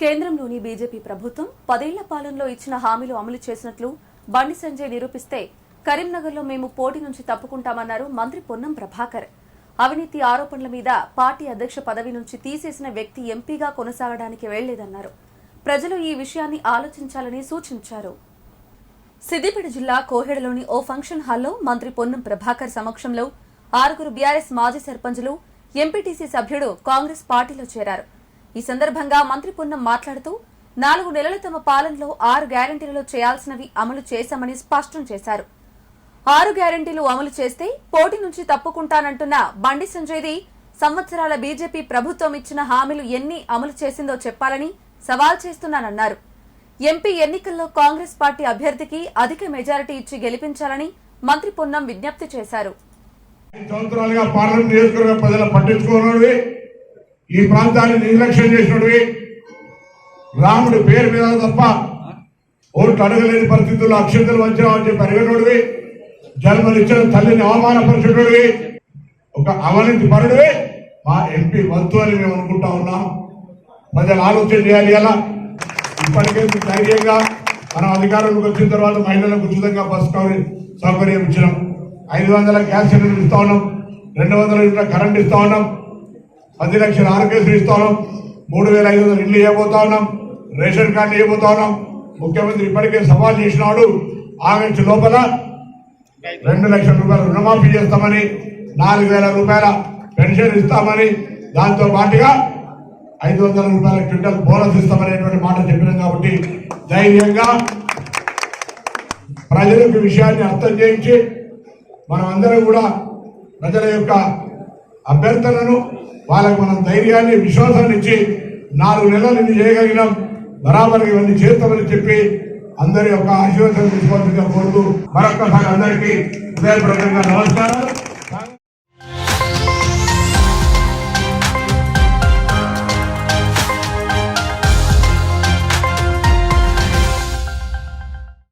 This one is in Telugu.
కేంద్రంలోని బీజేపీ ప్రభుత్వం పదేళ్ళ పాలనలో ఇచ్చిన హామీలు అమలు చేసినట్లు బండి సంజయ్ నిరూపిస్తే కరీంనగర్లో మేము పోటీ నుంచి తప్పుకుంటామన్నారు మంత్రి పొన్నం ప్రభాకర్. అవినీతి ఆరోపణల మీద పార్టీ అధ్యక్ష పదవి నుంచి తీసేసిన వ్యక్తి ఎంపీగా కొనసాగడానికి వెళ్ళేదన్నారు ప్రజలు ఈ విషయాన్ని ఆలోచించాలని సూచించారు. సిద్దిపేట జిల్లా కోహెడలోని ఓ ఫంక్షన్ హాల్లో మంత్రి పొన్నం ప్రభాకర్ సమక్షంలో ఆరుగురు బీఆర్ఎస్ మాజీ సర్పంచులు ఎంపీటీసీ సభ్యుడు కాంగ్రెస్ పార్టీలో చేరారు. ఈ సందర్భంగా మంత్రి పొన్నం మాట్లాడుతూ నాలుగు నెలల తమ పాలనలో ఆరు గ్యారంటీలలో చేయాల్సినవి అమలు చేశామని స్పష్టం చేశారు. ఆరు గ్యారంటీలు అమలు చేస్తే పోటీ నుంచి తప్పుకుంటానంటున్న బండి సంజయ్ది సంవత్సరాల బీజేపీ ప్రభుత్వం ఇచ్చిన హామీలు ఎన్ని అమలు చేసిందో చెప్పాలని సవాల్ చేస్తున్నానన్నారు. ఎంపీ ఎన్నికల్లో కాంగ్రెస్ పార్టీ అభ్యర్థికి అధిక మెజారిటీ ఇచ్చి గెలిపించాలని మంత్రి పొన్నం విజ్ఞప్తి చేశారు. సంవత్సరాలుగా పార్లమెంట్ నియోజకవర్గ ప్రజలు ఈ ప్రాంతాన్ని నిర్లక్ష్యం చేసినవి రాముడి పేరు మీద తప్ప ఓట్లు అడగలేని పరిస్థితుల్లో అక్షంతలు వచ్చామని చెప్పి అడిగినోడివి జన్మనిచ్చిన తల్లిని అవమానపరిచినోడివి ఒక అవనీతి పరుడివి మా ఎంపీ వద్దు అని మేము అనుకుంటా ఉన్నాం. ప్రజలు ఆలోచన చేయాలి ఎలా? ఇప్పటికే ధైర్యంగా మనం అధికారంలోకి వచ్చిన తర్వాత మహిళలకు ఉచితంగా బస్ కవర్ సౌకర్యం ఇచ్చినాం. ఐదు వందల గ్యాస్ సిలిండర్ ఇస్తా ఉన్నాం. రెండు వందల యూనిట్ల కరెంట్ ఇస్తా ఉన్నాం. పది లక్షల ఆరోగ్యశ్రీ ఇస్తా ఉన్నాం మూడు వేల ఐదు వందల ఇల్లు ఇవ్వబోతా ఉన్నాం. రేషన్ కార్డు ఇవ్వబోతా ఉన్నాం. ముఖ్యమంత్రి ఇప్పటికే సవాల్ చేసినాడు. ఆగస్టు లోపల రెండు లక్షల రూపాయల రుణమాఫీ చేస్తామని నాలుగు వేల రూపాయల పెన్షన్ ఇస్తామని దాంతో పాటుగా ఐదు వందల రూపాయల క్వింటల్ బోనస్ ఇస్తామనేటువంటి మాట చెప్పినాం కాబట్టి ధైర్యంగా ప్రజలకు విషయాన్ని అర్థం చేయించి మనం అందరం కూడా ప్రజల యొక్క అభ్యర్థనను వాళ్ళకు మనం ధైర్యాన్ని విశ్వాసాన్ని ఇచ్చి నాలుగు నెలలు ఇది చేయగలిగినాం బరాబర్ ఇవన్నీ చేస్తామని చెప్పి అందరి యొక్క ఆశీర్వాదం తీసుకోవాల్సిందిగా కోరుతూ మరొక్కసారి అందరికీ హృదయపూర్వకంగా నమస్కారం.